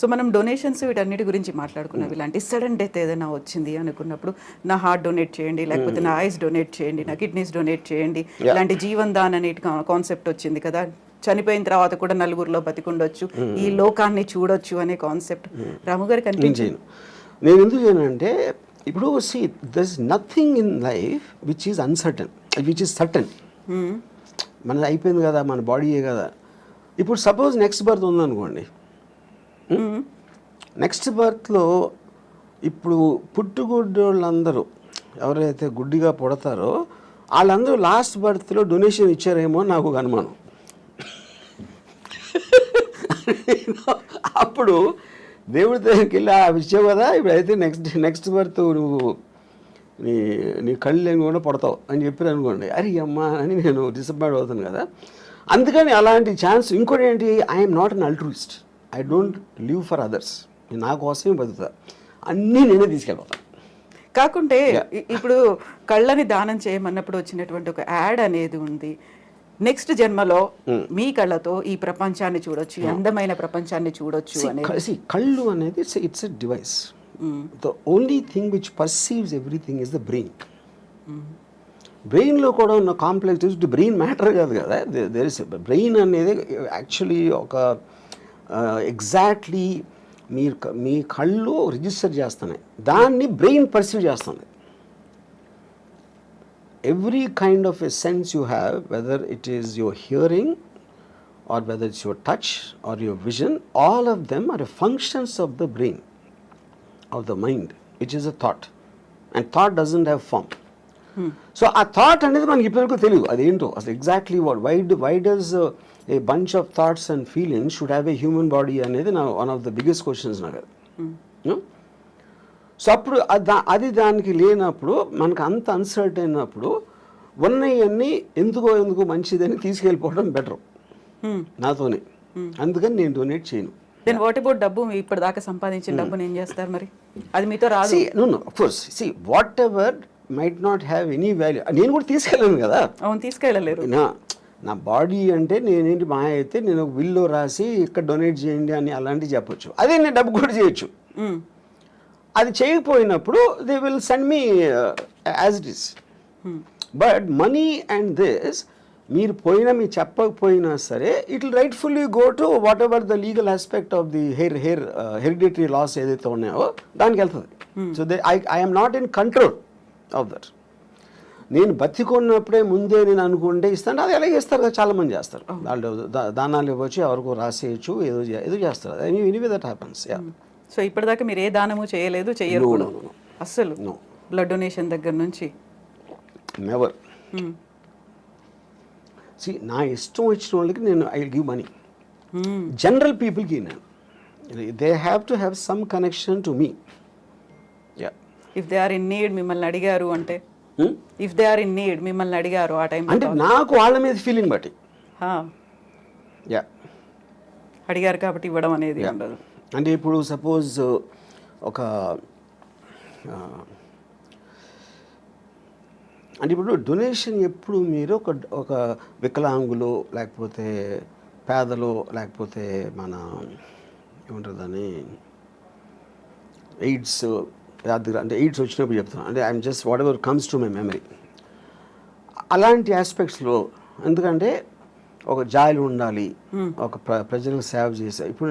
So మనం donations వీటన్నిటి గురించి మాట్లాడుకున్నాం. ఇలాంటి సడన్ డెత్ ఏదైనా వచ్చింది అనుకున్నప్పుడు నా హార్ట్ డొనేట్ చేయండి లేకపోతే నా ఐస్ డొనేట్ చేయండి నా కిడ్నీస్ డొనేట్ చేయండి ఇలాంటి జీవన్ దాన్ అనే కాన్సెప్ట్ వచ్చింది కదా. చనిపోయిన తర్వాత కూడా నలుగురిలో బతికుండొచ్చు ఈ లోకాన్ని చూడొచ్చు అనే కాన్సెప్ట్ రాము గారికి అనిపించింది? నేను ఎందుకు చేయను అంటే ఇప్పుడు see thus nothing in life which is uncertain which is certain మనది అయిపోయింది కదా మన బాడీయే కదా. ఇప్పుడు సపోజ్ నెక్స్ట్ బర్త్ ఉందనుకోండి. నెక్స్ట్ బర్త్లో ఇప్పుడు పుట్టుగుడ్డోళ్ళందరూ ఎవరైతే గుడ్డిగా పుడతారో వాళ్ళందరూ లాస్ట్ బర్త్లో డొనేషన్ ఇచ్చారేమో నాకు ఒక అనుమానం. అప్పుడు దేవుడి దగ్గరికి వెళ్ళి ఆ ఇచ్చావు కదా ఇప్పుడు అయితే నెక్స్ట్ నెక్స్ట్ బర్త్ నువ్వు నీ నీ కళ్ళు లేని కూడా పడతావు అని చెప్పి అనుకోండి. అరే అమ్మా అని నేను డిసప్పాయింట్ అవుతాను కదా. అందుకని అలాంటి ఛాన్స్ ఇంకోటి ఏంటి? I'm not an altruist I don't live for others. నా కోసమే బతుకుతా. అన్నీ నేనే తీసుకెళ్ళిపోతాను కాకుంటే ఇప్పుడు కళ్ళని దానం చేయమన్నప్పుడు వచ్చినటువంటి ఒక యాడ్ అనేది ఉంది. నెక్స్ట్ జన్మలో మీ కళ్ళతో ఈ ప్రపంచాన్ని చూడొచ్చు ఈ అందమైన ప్రపంచాన్ని చూడొచ్చు అనేది. కళ్ళు అనేది it's a device the only thing which perceives everything is the brain బ్రెయిన్లో కూడా ఉన్న కాంప్లెక్స్ బ్రెయిన్ మ్యాటర్ కాదు కదా. దేర్ ఇస్ బ్రెయిన్ అనేది యాక్చువల్లీ ఒక ఎగ్జాక్ట్లీ మీరు క- మీ కళ్ళు రిజిస్టర్ చేస్తున్నాయి దాన్ని బ్రెయిన్ పర్సీవ్ చేస్తుంది every kind of a sense you have, whether it is your hearing or whether it's your touch or your vision, all of them are functions of the brain, of the mind, which is a thought. And thought doesn't have form. so ఆ thought అనేది మనకి ఇప్పటివరకు తెలియదు అదేంటో? అసలు exactly what why why does a bunch of thoughts and feelings should have a human body అనేది నా one of the biggest questions నాకు అది. సో అప్పుడు అది దా- అది దానికి లేనప్పుడు మనకు అంత అన్సర్ట్ అయినప్పుడు ఉన్నవన్నీ ఎందుకో ఎందుకు మంచిదని తీసుకెళ్ళిపోవడం బెటర్ నాతోనే. అందుకని నేను డొనేట్ చేయను. దెన్ వాట్ అబౌట్ డబ్బు? ఇప్పటిదాకా సంపాదించిన డబ్బుని ఏం చేస్తారు మరి? అది మీతో రాదు. No no course see whatever might not have any value నేను కూడా తీసుకెళ్ళాను కదా. అవును తీసుకెళ్ళలేరు. నా నా బాడీ అంటే నేనేంటి మా అయితే నేను ఒక విల్లో రాసి ఇక్కడ డొనేట్ చేయండి అని అలాంటివి చెప్పొచ్చు. అదే నేను డబ్బు కూడా చేయొచ్చు. అది చేయకపోయినప్పుడు they will send me as it is but money and this మీరు పోయినా మీరు చెప్పకపోయినా సరే it will rightfully go to whatever the legal aspect of the heir heir hereditary laws ఏదైతే ఉన్నాయో దానికి వెళ్తుంది. So they I I'm not in control of that నేను బతికున్నప్పుడే ముందే నేను అనుకుంటే ఇస్తాను. అది అలాగే ఇస్తారు కదా చాలా మంది చేస్తారు వాళ్ళు దానాలు ఇవ్వచ్చు ఎవరికో రాసేయచ్చు ఏదో ఏదో చేస్తారు. Anyway that happens yeah. So ఇప్పటిదాకా మీరు ఏ దానము చేయలేదు no. అస్సలు. బ్లడ్ డొనేషన్ దగ్గర నుంచి. నెవర్. సి నా ఇష్టం వచ్చిన వాళ్ళకి నేను ఐ గివ్ మనీ. జనరల్ పీపుల్కి నేను. They have to have some connection to me if they are in need మిమ్మల్ని అడిగారు అంటే if they are in need మిమ్మల్ని అడిగారు ఆ టైం అంటే నాకు వాళ్ళ మీద ఫీలింగ్ బట్టి. యా అడిగారు కాబట్టి ఇవ్వడం అనేది ఉండదు. అంటే ఇప్పుడు సపోజ్ ఒక ఆ, అంటే ఇప్పుడు డొనేషన్ ఎప్పుడు మీరు ఒక ఒక వికలాంగులు లేకపోతే పేదలు లేకపోతే మన ఏమంటారు దాన్ని ఎయిడ్స్ వ్యాధి అంటే ఎయిడ్స్ వచ్చినప్పుడు చెప్తున్నాను అంటే I'm just whatever comes to my memory అలాంటి ఆస్పెక్ట్స్లో ఎందుకంటే ఒక జాయిలు ఉండాలి ఒక ప్ర ప్రజలకు సేవ చేసే ఇప్పుడు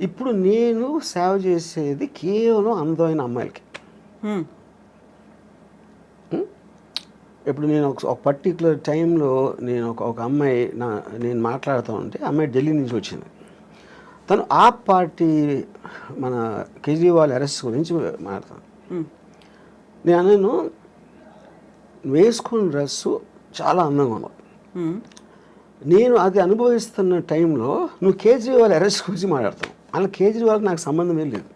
ఇప్పుడు నేను సేవ చేసేది కేవలం అందమైన అమ్మాయిలకి. మ్మ్. ఇప్పుడు నేను ఒక పర్టికులర్ టైంలో నేను ఒక ఒక అమ్మాయి నా నేను మాట్లాడుతూ ఉంటే అమ్మాయి ఢిల్లీ నుంచి వచ్చింది. తను ఆ పార్టీ మన కేజ్రీవాల్ అరెస్ట్ గురించి మాట్లాడతాను. నేను అన్నాను వేసుకున్న డ్రెస్సు చాలా అందంగా ఉంది. నేను అది అనుభవిస్తున్న టైంలో నువ్వు కేజ్రీవాల్ అరెస్ట్ గురించి మాట్లాడతావు అలా కేజ్రీవాల్కి నాకు సంబంధమే లేదు.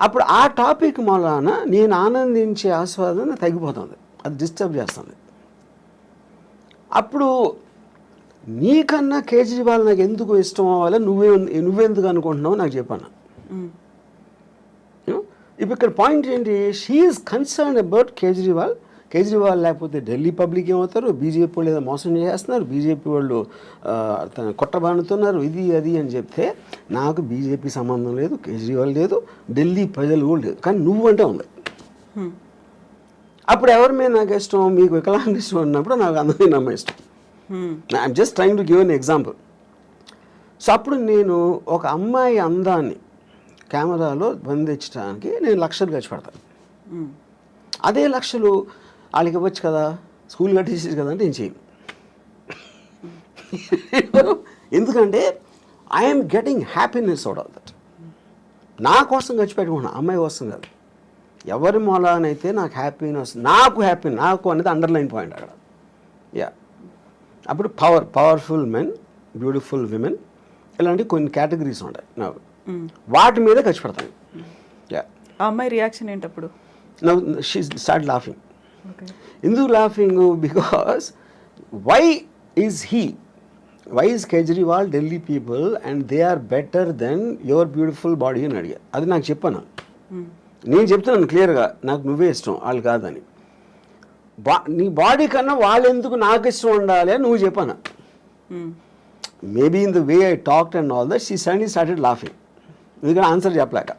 అప్పుడు ఆ టాపిక్ మూలాన నేను ఆనందించే ఆస్వాదన తగ్గిపోతుంది. అది డిస్టర్బ్ చేస్తుంది. అప్పుడు నీకన్నా కేజ్రీవాల్ నాకు ఎందుకు ఇష్టం అవ్వాలి? నువ్వే నువ్వెందుకు అనుకుంటున్నావు? నాకు చెప్పాను ఇప్పుడు ఇక్కడ పాయింట్ ఏంటి she is concern about Kejriwal Kejriwal లేకపోతే ఢిల్లీ పబ్లిక్ ఏమవుతారు బీజేపీ వాళ్ళు ఏదో మోసం చేస్తున్నారు. బీజేపీ వాళ్ళు తన కొట్టబానుతున్నారు ఇది అది అని చెప్తే నాకు బీజేపీ సంబంధం లేదు కేజ్రీవాల్ లేదు ఢిల్లీ ప్రజలు కూడా లేదు. కానీ నువ్వంటే ఉంది. అప్పుడు ఎవరి మీద నాకు ఇష్టం? మీకు వికలాంగ ఇష్టం అన్నప్పుడు నాకు అందమైన అమ్మ ఇష్టం. I'm just trying to give an example so అప్పుడు నేను ఒక అమ్మాయి అందాన్ని కెమెరాలో బంధించడానికి నేను లక్షలు ఖర్చు పెడతాను అదే లక్షలు వాళ్ళకి ఇవ్వచ్చు కదా? స్కూల్ కట్టేసేది కదా అంటే నేను చేయను ఎందుకంటే I'm getting happiness out of that నా కోసం ఖర్చు పెట్టుకున్నా అమ్మాయి కోసం కాదు. ఎవరి మూలానైతే నాకు హ్యాపీనెస్ నాకు హ్యాపీ నాకు అనేది అండర్లైన్ పాయింట్ అక్కడ. యా అప్పుడు power powerful men beautiful women ఇలాంటి కొన్ని కేటగిరీస్ ఉంటాయి. నాకు వాటి మీద ఖర్చు పెడతాను. ఆ అమ్మాయి రియాక్షన్ ఏంటప్పుడు? షీ స్టార్ట్ లాఫింగ్ ఎందుకు laughing because why is he why is Kejriwal Delhi people and they are better than your beautiful body అని అడిగా. అది నాకు చెప్పాను? నేను చెప్తున్నాను క్లియర్గా నాకు నువ్వే ఇష్టం వాళ్ళు కాదని. బా నీ బాడీ కన్నా వాళ్ళు ఎందుకు నాకు ఇష్టం ఉండాలి అని నువ్వు చెప్పాను? Maybe in the way I talked and all that she suddenly started laughing ఎందుకంటే ఆన్సర్ చెప్పలేక.